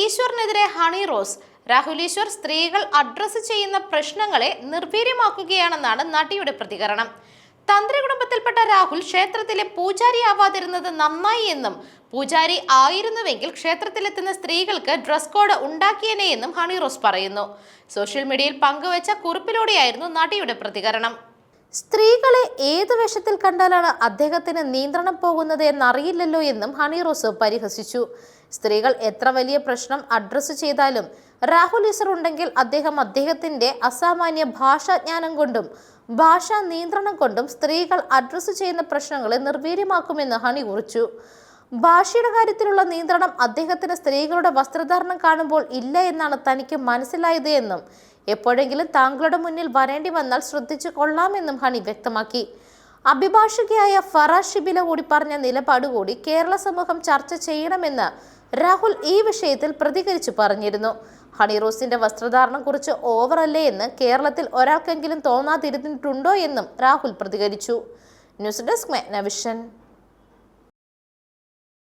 ഈശ്വറിനെതിരെ ഹണി റോസ് രാഹുൽ ഈശ്വർ സ്ത്രീകൾ അഡ്രസ്സ് ചെയ്യുന്ന പ്രശ്നങ്ങളെ നിർവീര്യമാക്കുകയാണെന്നാണ് നടിയുടെ പ്രതികരണം. തന്ത്രി കുടുംബത്തിൽപ്പെട്ട രാഹുൽ ക്ഷേത്രത്തിലെ പൂജാരിയാവാതിരുന്നത് നന്നായി എന്നും പൂജാരി ആയിരുന്നുവെങ്കിൽ ക്ഷേത്രത്തിലെത്തുന്ന സ്ത്രീകൾക്ക് ഡ്രസ് കോഡ് ഉണ്ടാക്കിയേനെ എന്നും ഹണി റോസ് പറയുന്നു. സോഷ്യൽ മീഡിയയിൽ പങ്കുവച്ച കുറിപ്പിലൂടെയായിരുന്നു നടിയുടെ പ്രതികരണം. സ്ത്രീകളെ ഏത് വേഷത്തിൽ കണ്ടാലാണ് അദ്ദേഹത്തിന് നിയന്ത്രണം പോകുന്നത് എന്നറിയില്ലല്ലോ എന്നും ഹണി റോസ് പരിഹസിച്ചു. സ്ത്രീകൾ എത്ര വലിയ പ്രശ്നം അഡ്രസ്സ് ചെയ്താലും രാഹുൽ ഈസർ ഉണ്ടെങ്കിൽ അദ്ദേഹം അദ്ദേഹത്തിന്റെ അസാമാന്യ ഭാഷാജ്ഞാനം കൊണ്ടും ഭാഷാ നിയന്ത്രണം കൊണ്ടും സ്ത്രീകൾ അഡ്രസ്സ് ചെയ്യുന്ന പ്രശ്നങ്ങളെ നിർവീര്യമാക്കുമെന്ന് ഹണി കുറിച്ചു. ഭാഷയുടെ കാര്യത്തിലുള്ള നിയന്ത്രണം അദ്ദേഹത്തിന് സ്ത്രീകളുടെ വസ്ത്രധാരണം കാണുമ്പോൾ ഇല്ല എന്നാണ് തനിക്ക് മനസ്സിലായത് എന്നും എപ്പോഴെങ്കിലും താങ്കളുടെ മുന്നിൽ വരേണ്ടി വന്നാൽ ശ്രദ്ധിച്ചു കൊള്ളാമെന്നും ഹണി വ്യക്തമാക്കി. അഭിഭാഷകയായ ഫറ ഷിബില കൂടി പറഞ്ഞ നിലപാട് കൂടി കേരള സമൂഹം ചർച്ച ചെയ്യണമെന്ന് രാഹുൽ ഈ വിഷയത്തിൽ പ്രതികരിച്ചു പറഞ്ഞിരുന്നു. ഹണി റോസിന്റെ വസ്ത്രധാരണം കുറിച്ച് ഓവറല്ലേ എന്ന് കേരളത്തിൽ ഒരാൾക്കെങ്കിലും തോന്നാതിരുന്നിട്ടുണ്ടോ എന്നും രാഹുൽ പ്രതികരിച്ചു. News desk Magnavision.